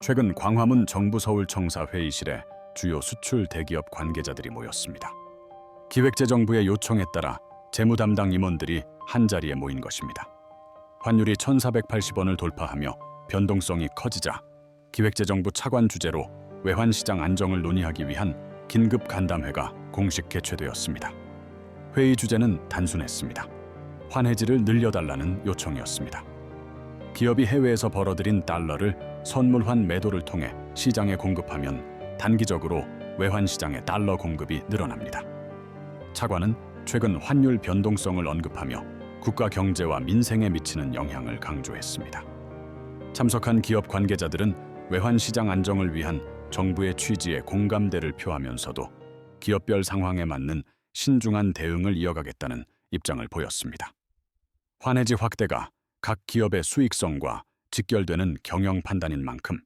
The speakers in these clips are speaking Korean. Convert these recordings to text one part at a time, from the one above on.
최근 광화문 정부 서울청사 회의실에 주요 수출 대기업 관계자들이 모였습니다. 기획재정부의 요청에 따라 재무 담당 임원들이 한 자리에 모인 것입니다. 환율이 1,480원을 돌파하며 변동성이 커지자 기획재정부 차관 주재로 외환시장 안정을 논의하기 위한 긴급 간담회가 공식 개최되었습니다. 회의 주제는 단순했습니다. 환해지를 늘려달라는 요청이었습니다. 기업이 해외에서 벌어들인 달러를 선물환 매도를 통해 시장에 공급하면 단기적으로 외환 시장의 달러 공급이 늘어납니다. 차관은 최근 환율 변동성을 언급하며 국가 경제와 민생에 미치는 영향을 강조했습니다. 참석한 기업 관계자들은 외환 시장 안정을 위한 정부의 취지에 공감대를 표하면서도 기업별 상황에 맞는 신중한 대응을 이어가겠다는 입장을 보였습니다. 환해지 확대가 각 기업의 수익성과 직결되는 경영 판단인 만큼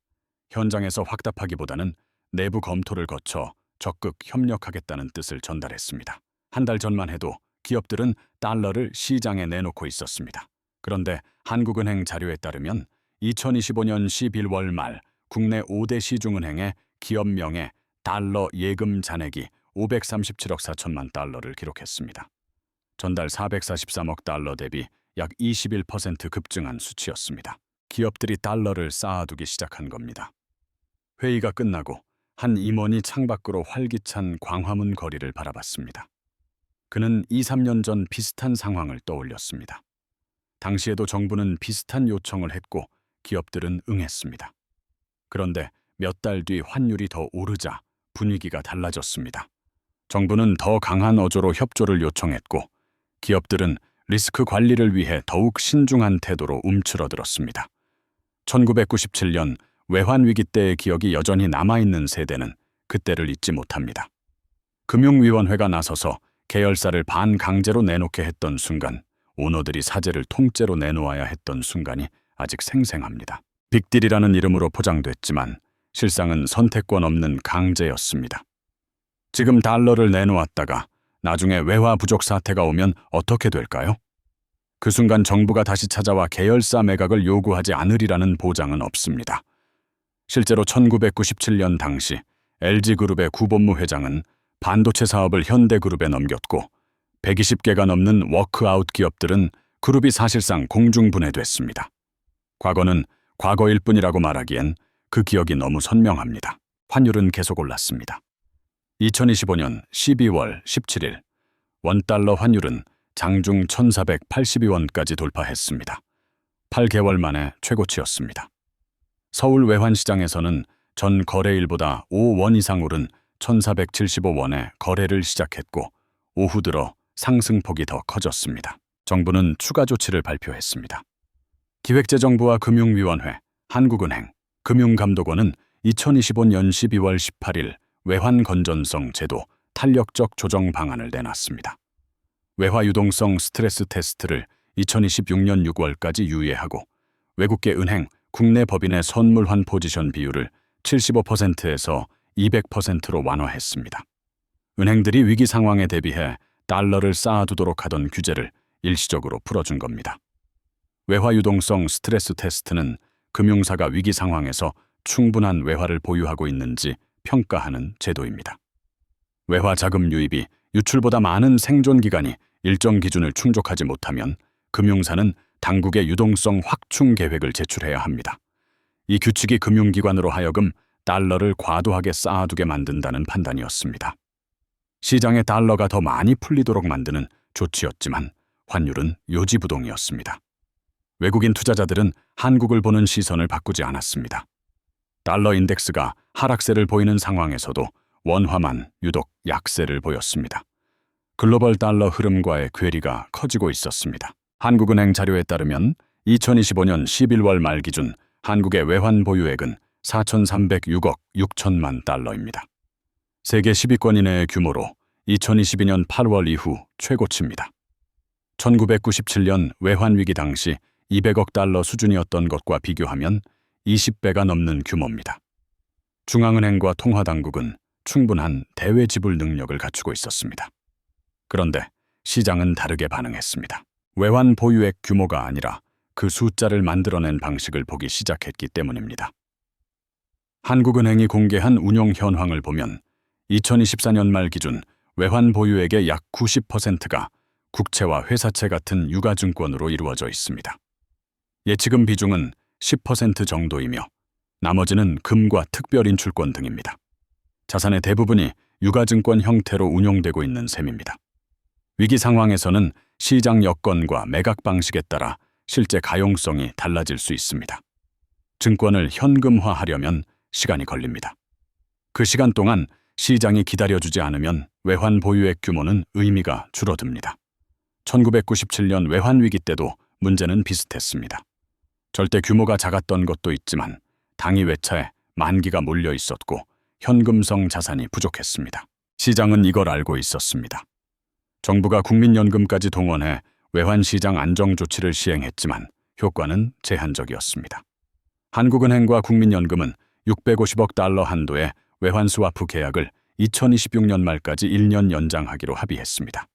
현장에서 확답하기보다는 내부 검토를 거쳐 적극 협력하겠다는 뜻을 전달했습니다. 한 달 전만 해도 기업들은 달러를 시장에 내놓고 있었습니다. 그런데 한국은행 자료에 따르면 2025년 11월 말 국내 5대 시중은행의 기업명의 달러 예금 잔액이 537억 4천만 달러를 기록했습니다. 전달 443억 달러 대비 약 21% 급증한 수치였습니다. 기업들이 달러를 쌓아두기 시작한 겁니다. 회의가 끝나고 한 임원이 창밖으로 활기찬 광화문 거리를 바라봤습니다. 그는 2, 3년 전 비슷한 상황을 떠올렸습니다. 당시에도 정부는 비슷한 요청을 했고 기업들은 응했습니다. 그런데 몇 달 뒤 환율이 더 오르자 분위기가 달라졌습니다. 정부는 더 강한 어조로 협조를 요청했고 기업들은 리스크 관리를 위해 더욱 신중한 태도로 움츠러들었습니다. 1997년 외환 위기 때의 기억이 여전히 남아있는 세대는 그때를 잊지 못합니다. 금융위원회가 나서서 계열사를 반강제로 내놓게 했던 순간, 오너들이 사재를 통째로 내놓아야 했던 순간이 아직 생생합니다. 빅딜이라는 이름으로 포장됐지만 실상은 선택권 없는 강제였습니다. 지금 달러를 내놓았다가 나중에 외화 부족 사태가 오면 어떻게 될까요? 그 순간 정부가 다시 찾아와 계열사 매각을 요구하지 않으리라는 보장은 없습니다. 실제로 1997년 당시 LG그룹의 구본무 회장은 반도체 사업을 현대그룹에 넘겼고 120개가 넘는 워크아웃 기업들은 그룹이 사실상 공중분해됐습니다. 과거는 과거일 뿐이라고 말하기엔 그 기억이 너무 선명합니다. 환율은 계속 올랐습니다. 2025년 12월 17일 원달러 환율은 장중 1,482원까지 돌파했습니다. 8개월 만에 최고치였습니다. 서울 외환시장에서는 전 거래일보다 5원 이상 오른 1,475원에 거래를 시작했고 오후 들어 상승폭이 더 커졌습니다. 정부는 추가 조치를 발표했습니다. 기획재정부와 금융위원회, 한국은행, 금융감독원은 2025년 12월 18일 외환 건전성 제도 탄력적 조정 방안을 내놨습니다. 외화 유동성 스트레스 테스트를 2026년 6월까지 유예하고 외국계 은행, 국내 법인의 선물 환 포지션 비율을 75%에서 200%로 완화했습니다. 은행들이 위기 상황에 대비해 달러를 쌓아두도록 하던 규제를 일시적으로 풀어준 겁니다. 외화 유동성 스트레스 테스트는 금융사가 위기 상황에서 충분한 외화를 보유하고 있는지 평가하는 제도입니다. 외화 자금 유입이 유출보다 많은 생존 기간이 일정 기준을 충족하지 못하면 금융사는 당국의 유동성 확충 계획을 제출해야 합니다. 이 규칙이 금융기관으로 하여금 달러를 과도하게 쌓아두게 만든다는 판단이었습니다. 시장에 달러가 더 많이 풀리도록 만드는 조치였지만 환율은 요지부동이었습니다. 외국인 투자자들은 한국을 보는 시선을 바꾸지 않았습니다. 달러 인덱스가 하락세를 보이는 상황에서도 원화만 유독 약세를 보였습니다. 글로벌 달러 흐름과의 괴리가 커지고 있었습니다. 한국은행 자료에 따르면 2025년 11월 말 기준 한국의 외환 보유액은 4,306억 6천만 달러입니다. 세계 10위권 이내의 규모로 2022년 8월 이후 최고치입니다. 1997년 외환 위기 당시 200억 달러 수준이었던 것과 비교하면 20배가 넘는 규모입니다. 중앙은행과 통화당국은 충분한 대외 지불 능력을 갖추고 있었습니다. 그런데 시장은 다르게 반응했습니다. 외환 보유액 규모가 아니라 그 숫자를 만들어낸 방식을 보기 시작했기 때문입니다. 한국은행이 공개한 운용 현황을 보면 2024년 말 기준 외환 보유액의 약 90%가 국채와 회사채 같은 유가증권으로 이루어져 있습니다. 예치금 비중은 10% 정도이며 나머지는 금과 특별인출권 등입니다. 자산의 대부분이 유가증권 형태로 운용되고 있는 셈입니다. 위기 상황에서는 시장 여건과 매각 방식에 따라 실제 가용성이 달라질 수 있습니다. 증권을 현금화하려면 시간이 걸립니다. 그 시간 동안 시장이 기다려주지 않으면 외환 보유액 규모는 의미가 줄어듭니다. 1997년 외환 위기 때도 문제는 비슷했습니다. 절대 규모가 작았던 것도 있지만 당이 외차에 만기가 몰려 있었고 현금성 자산이 부족했습니다. 시장은 이걸 알고 있었습니다. 정부가 국민연금까지 동원해 외환시장 안정 조치를 시행했지만 효과는 제한적이었습니다. 한국은행과 국민연금은 650억 달러 한도의 외환 스와프 계약을 2026년 말까지 1년 연장하기로 합의했습니다.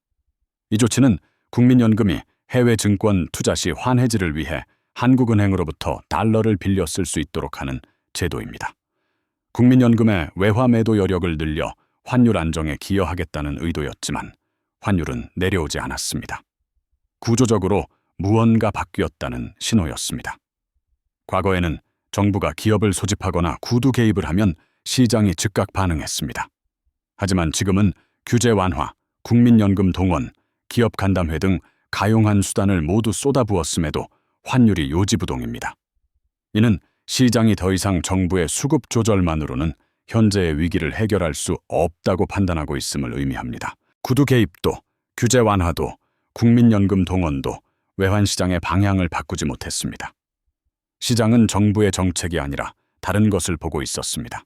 이 조치는 국민연금이 해외 증권 투자 시 환해지를 위해 한국은행으로부터 달러를 빌려 쓸 수 있도록 하는 제도입니다. 국민연금의 외화 매도 여력을 늘려 환율 안정에 기여하겠다는 의도였지만 환율은 내려오지 않았습니다. 구조적으로 무언가 바뀌었다는 신호였습니다. 과거에는 정부가 기업을 소집하거나 구두 개입을 하면 시장이 즉각 반응했습니다. 하지만 지금은 규제 완화, 국민연금 동원, 기업 간담회 등 가용한 수단을 모두 쏟아부었음에도 환율이 요지부동입니다. 이는 시장이 더 이상 정부의 수급 조절만으로는 현재의 위기를 해결할 수 없다고 판단하고 있음을 의미합니다. 구두 개입도, 규제 완화도, 국민연금 동원도 외환시장의 방향을 바꾸지 못했습니다. 시장은 정부의 정책이 아니라 다른 것을 보고 있었습니다.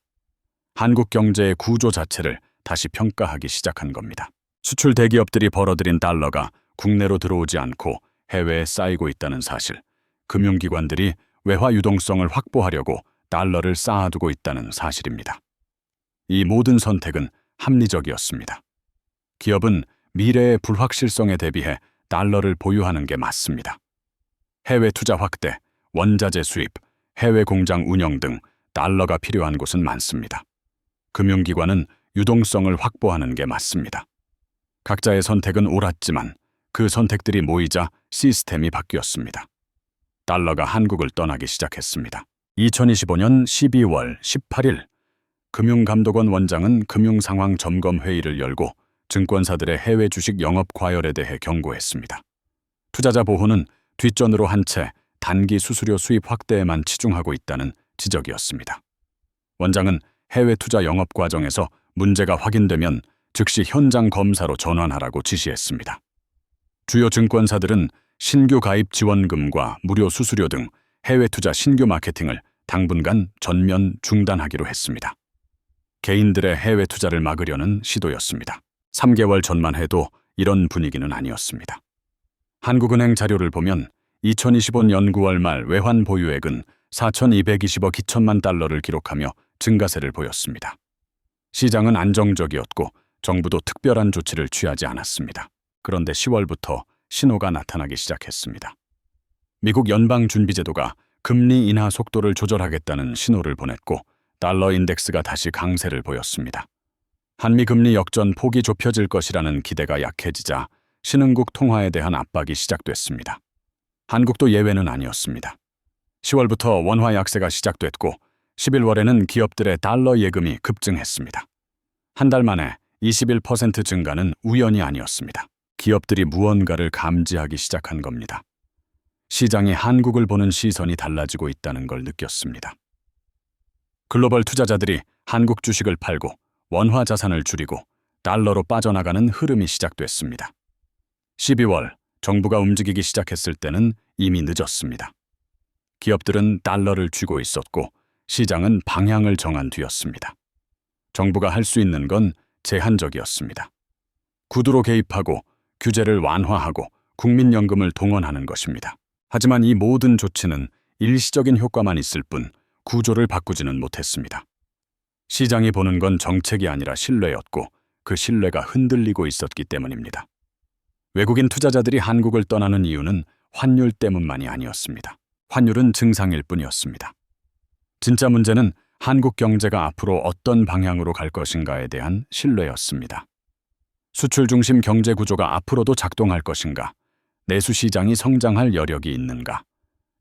한국 경제의 구조 자체를 다시 평가하기 시작한 겁니다. 수출 대기업들이 벌어들인 달러가 국내로 들어오지 않고 해외에 쌓이고 있다는 사실, 금융기관들이 외화 유동성을 확보하려고 달러를 쌓아두고 있다는 사실입니다. 이 모든 선택은 합리적이었습니다. 기업은 미래의 불확실성에 대비해 달러를 보유하는 게 맞습니다. 해외 투자 확대, 원자재 수입, 해외 공장 운영 등 달러가 필요한 곳은 많습니다. 금융기관은 유동성을 확보하는 게 맞습니다. 각자의 선택은 옳았지만 그 선택들이 모이자 시스템이 바뀌었습니다. 달러가 한국을 떠나기 시작했습니다. 2025년 12월 18일 금융감독원 원장은 금융상황 점검 회의를 열고 증권사들의 해외 주식 영업 과열에 대해 경고했습니다. 투자자 보호는 뒷전으로 한 채 단기 수수료 수입 확대에만 치중하고 있다는 지적이었습니다. 원장은 해외 투자 영업 과정에서 문제가 확인되면 즉시 현장 검사로 전환하라고 지시했습니다. 주요 증권사들은 신규 가입 지원금과 무료 수수료 등 해외 투자 신규 마케팅을 당분간 전면 중단하기로 했습니다. 개인들의 해외 투자를 막으려는 시도였습니다. 3개월 전만 해도 이런 분위기는 아니었습니다. 한국은행 자료를 보면 2025년 9월 말 외환 보유액은 4,220억 2천만 달러를 기록하며 증가세를 보였습니다. 시장은 안정적이었고 정부도 특별한 조치를 취하지 않았습니다. 그런데 10월부터 신호가 나타나기 시작했습니다. 미국 연방준비제도가 금리 인하 속도를 조절하겠다는 신호를 보냈고 달러 인덱스가 다시 강세를 보였습니다. 한미 금리 역전 폭이 좁혀질 것이라는 기대가 약해지자 신흥국 통화에 대한 압박이 시작됐습니다. 한국도 예외는 아니었습니다. 10월부터 원화 약세가 시작됐고 11월에는 기업들의 달러 예금이 급증했습니다. 한 달 만에 21% 증가는 우연이 아니었습니다. 기업들이 무언가를 감지하기 시작한 겁니다. 시장이 한국을 보는 시선이 달라지고 있다는 걸 느꼈습니다. 글로벌 투자자들이 한국 주식을 팔고 원화 자산을 줄이고 달러로 빠져나가는 흐름이 시작됐습니다. 12월 정부가 움직이기 시작했을 때는 이미 늦었습니다. 기업들은 달러를 쥐고 있었고 시장은 방향을 정한 뒤였습니다. 정부가 할 수 있는 건 제한적이었습니다. 구두로 개입하고 규제를 완화하고 국민연금을 동원하는 것입니다. 하지만 이 모든 조치는 일시적인 효과만 있을 뿐 구조를 바꾸지는 못했습니다. 시장이 보는 건 정책이 아니라 신뢰였고 그 신뢰가 흔들리고 있었기 때문입니다. 외국인 투자자들이 한국을 떠나는 이유는 환율 때문만이 아니었습니다. 환율은 증상일 뿐이었습니다. 진짜 문제는 한국 경제가 앞으로 어떤 방향으로 갈 것인가에 대한 신뢰였습니다. 수출 중심 경제 구조가 앞으로도 작동할 것인가? 내수 시장이 성장할 여력이 있는가?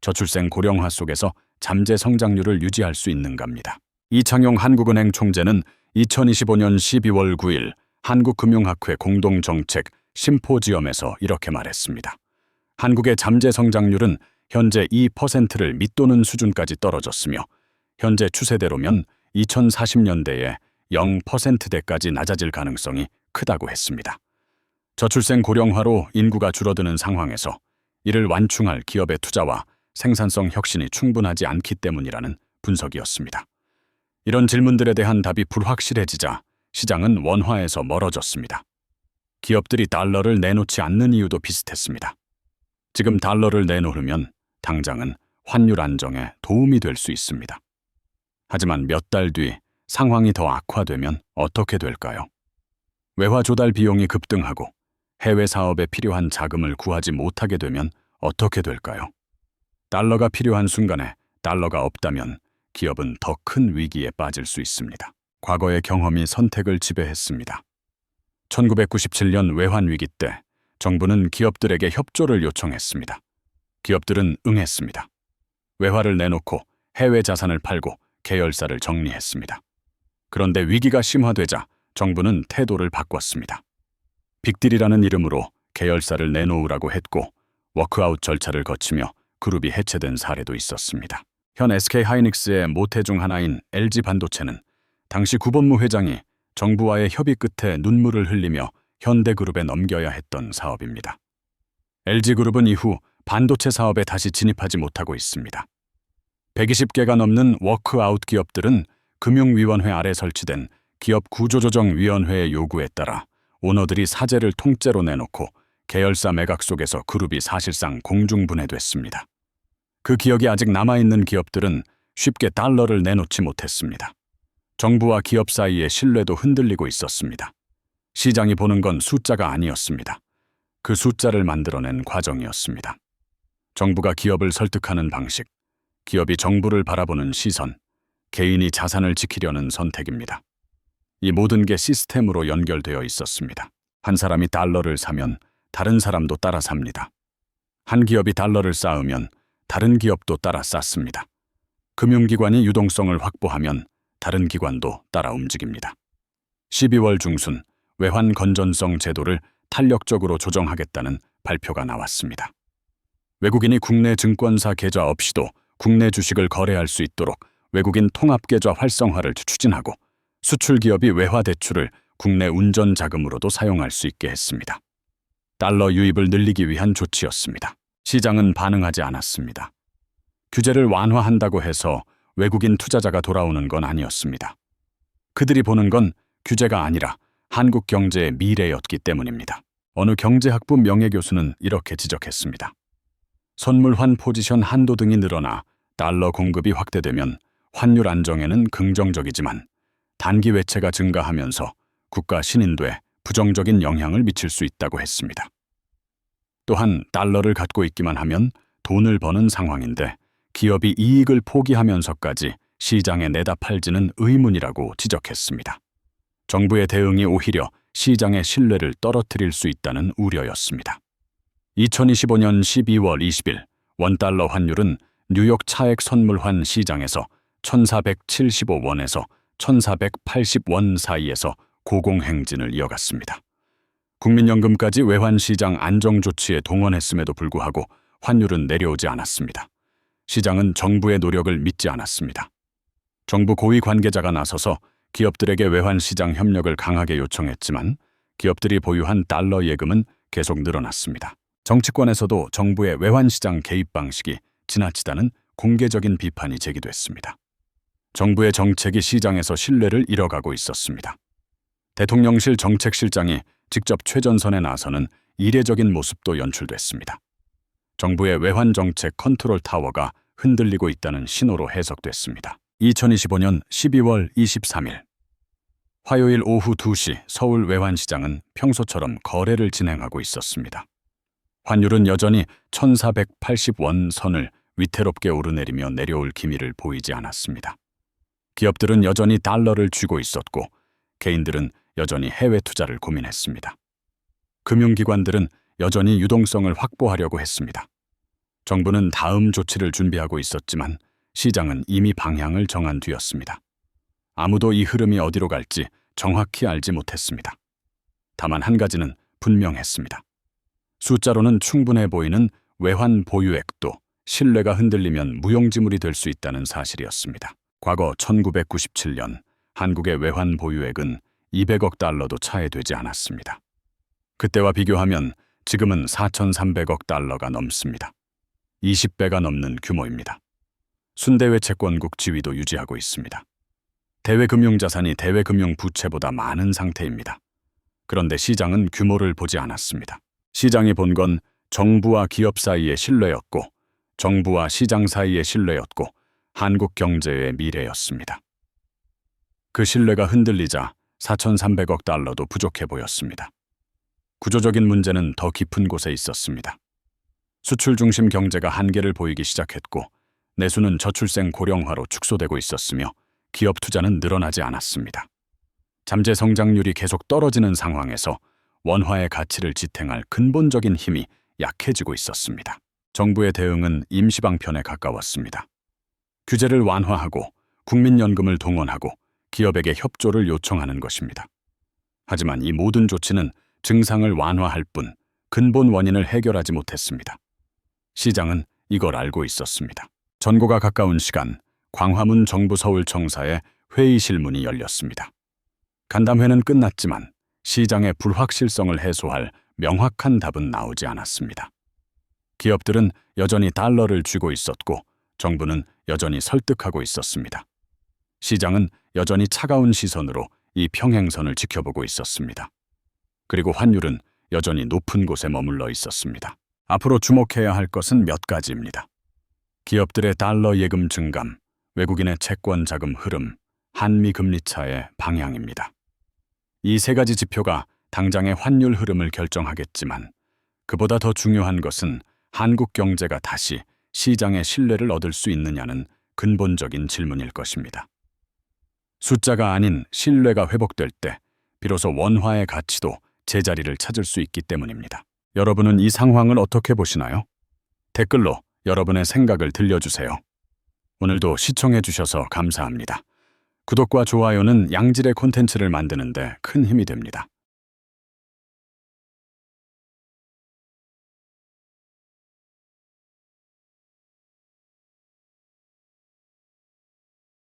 저출생 고령화 속에서 잠재 성장률을 유지할 수 있는가입니다. 이창용 한국은행 총재는 2025년 12월 9일 한국금융학회 공동정책 심포지엄에서 이렇게 말했습니다. 한국의 잠재 성장률은 현재 2%를 밑도는 수준까지 떨어졌으며 현재 추세대로면 2040년대에 0%대까지 낮아질 가능성이 크다고 했습니다. 저출생 고령화로 인구가 줄어드는 상황에서 이를 완충할 기업의 투자와 생산성 혁신이 충분하지 않기 때문이라는 분석이었습니다. 이런 질문들에 대한 답이 불확실해지자 시장은 원화에서 멀어졌습니다. 기업들이 달러를 내놓지 않는 이유도 비슷했습니다. 지금 달러를 내놓으면 당장은 환율 안정에 도움이 될 수 있습니다. 하지만 몇 달 뒤 상황이 더 악화되면 어떻게 될까요? 외화 조달 비용이 급등하고 해외 사업에 필요한 자금을 구하지 못하게 되면 어떻게 될까요? 달러가 필요한 순간에 달러가 없다면 기업은 더 큰 위기에 빠질 수 있습니다. 과거의 경험이 선택을 지배했습니다. 1997년 외환 위기 때 정부는 기업들에게 협조를 요청했습니다. 기업들은 응했습니다. 외화를 내놓고 해외 자산을 팔고 계열사를 정리했습니다. 그런데 위기가 심화되자 정부는 태도를 바꿨습니다. 빅딜이라는 이름으로 계열사를 내놓으라고 했고 워크아웃 절차를 거치며 그룹이 해체된 사례도 있었습니다. 현 SK 하이닉스의 모태 중 하나인 LG 반도체는 당시 구본무 회장이 정부와의 협의 끝에 눈물을 흘리며 현대그룹에 넘겨야 했던 사업입니다. LG그룹은 이후 반도체 사업에 다시 진입하지 못하고 있습니다. 120개가 넘는 워크아웃 기업들은 금융위원회 아래 설치된 기업 구조조정위원회의 요구에 따라 오너들이 사재를 통째로 내놓고 계열사 매각 속에서 그룹이 사실상 공중분해됐습니다. 그 기억이 아직 남아있는 기업들은 쉽게 달러를 내놓지 못했습니다. 정부와 기업 사이의 신뢰도 흔들리고 있었습니다. 시장이 보는 건 숫자가 아니었습니다. 그 숫자를 만들어낸 과정이었습니다. 정부가 기업을 설득하는 방식, 기업이 정부를 바라보는 시선, 개인이 자산을 지키려는 선택입니다. 이 모든 게 시스템으로 연결되어 있었습니다. 한 사람이 달러를 사면 다른 사람도 따라 삽니다. 한 기업이 달러를 쌓으면 다른 기업도 따라 쌓습니다. 금융기관이 유동성을 확보하면 다른 기관도 따라 움직입니다. 12월 중순 외환 건전성 제도를 탄력적으로 조정하겠다는 발표가 나왔습니다. 외국인이 국내 증권사 계좌 없이도 국내 주식을 거래할 수 있도록 외국인 통합 계좌 활성화를 추진하고 수출 기업이 외화 대출을 국내 운전 자금으로도 사용할 수 있게 했습니다. 달러 유입을 늘리기 위한 조치였습니다. 시장은 반응하지 않았습니다. 규제를 완화한다고 해서 외국인 투자자가 돌아오는 건 아니었습니다. 그들이 보는 건 규제가 아니라 한국 경제의 미래였기 때문입니다. 어느 경제학부 명예교수는 이렇게 지적했습니다. 선물환 포지션 한도 등이 늘어나 달러 공급이 확대되면 환율 안정에는 긍정적이지만 단기 외채가 증가하면서 국가 신인도에 부정적인 영향을 미칠 수 있다고 했습니다. 또한 달러를 갖고 있기만 하면 돈을 버는 상황인데 기업이 이익을 포기하면서까지 시장에 내다 팔지는 의문이라고 지적했습니다. 정부의 대응이 오히려 시장의 신뢰를 떨어뜨릴 수 있다는 우려였습니다. 2025년 12월 20일 원달러 환율은 뉴욕 차액 선물환 시장에서 1475원에서 1480원 사이에서 고공행진을 이어갔습니다. 국민연금까지 외환시장 안정조치에 동원했음에도 불구하고 환율은 내려오지 않았습니다. 시장은 정부의 노력을 믿지 않았습니다. 정부 고위 관계자가 나서서 기업들에게 외환시장 협력을 강하게 요청했지만 기업들이 보유한 달러 예금은 계속 늘어났습니다. 정치권에서도 정부의 외환시장 개입 방식이 지나치다는 공개적인 비판이 제기됐습니다. 정부의 정책이 시장에서 신뢰를 잃어가고 있었습니다. 대통령실 정책실장이 직접 최전선에 나서는 이례적인 모습도 연출됐습니다. 정부의 외환 정책 컨트롤 타워가 흔들리고 있다는 신호로 해석됐습니다. 2025년 12월 23일 화요일 오후 2시 서울 외환시장은 평소처럼 거래를 진행하고 있었습니다. 환율은 여전히 1480원 선을 위태롭게 오르내리며 내려올 기미를 보이지 않았습니다. 기업들은 여전히 달러를 쥐고 있었고 개인들은 여전히 해외 투자를 고민했습니다. 금융기관들은 여전히 유동성을 확보하려고 했습니다. 정부는 다음 조치를 준비하고 있었지만 시장은 이미 방향을 정한 뒤였습니다. 아무도 이 흐름이 어디로 갈지 정확히 알지 못했습니다. 다만 한 가지는 분명했습니다. 숫자로는 충분해 보이는 외환 보유액도 신뢰가 흔들리면 무용지물이 될 수 있다는 사실이었습니다. 과거 1997년 한국의 외환 보유액은 200억 달러도 차에 되지 않았습니다. 그때와 비교하면 지금은 4,300억 달러가 넘습니다. 20배가 넘는 규모입니다. 순대외 채권국 지위도 유지하고 있습니다. 대외금융자산이 대외금융부채보다 많은 상태입니다. 그런데 시장은 규모를 보지 않았습니다. 시장이 본 건 정부와 기업 사이의 신뢰였고, 정부와 시장 사이의 신뢰였고, 한국 경제의 미래였습니다. 그 신뢰가 흔들리자 4,300억 달러도 부족해 보였습니다. 구조적인 문제는 더 깊은 곳에 있었습니다. 수출 중심 경제가 한계를 보이기 시작했고, 내수는 저출생 고령화로 축소되고 있었으며, 기업 투자는 늘어나지 않았습니다. 잠재 성장률이 계속 떨어지는 상황에서 원화의 가치를 지탱할 근본적인 힘이 약해지고 있었습니다. 정부의 대응은 임시방편에 가까웠습니다. 규제를 완화하고 국민연금을 동원하고 기업에게 협조를 요청하는 것입니다. 하지만 이 모든 조치는 증상을 완화할 뿐 근본 원인을 해결하지 못했습니다. 시장은 이걸 알고 있었습니다. 전고가 가까운 시간 광화문 정부 서울청사에 회의실 문이 열렸습니다. 간담회는 끝났지만 시장의 불확실성을 해소할 명확한 답은 나오지 않았습니다. 기업들은 여전히 달러를 쥐고 있었고 정부는 여전히 설득하고 있었습니다. 시장은 여전히 차가운 시선으로 이 평행선을 지켜보고 있었습니다. 그리고 환율은 여전히 높은 곳에 머물러 있었습니다. 앞으로 주목해야 할 것은 몇 가지입니다. 기업들의 달러 예금 증감, 외국인의 채권 자금 흐름, 한미 금리 차의 방향입니다. 이 세 가지 지표가 당장의 환율 흐름을 결정하겠지만 그보다 더 중요한 것은 한국 경제가 다시 시장의 신뢰를 얻을 수 있느냐는 근본적인 질문일 것입니다. 숫자가 아닌 신뢰가 회복될 때 비로소 원화의 가치도 제자리를 찾을 수 있기 때문입니다. 여러분은 이 상황을 어떻게 보시나요? 댓글로 여러분의 생각을 들려주세요. 오늘도 시청해 주셔서 감사합니다. 구독과 좋아요는 양질의 콘텐츠를 만드는데 큰 힘이 됩니다.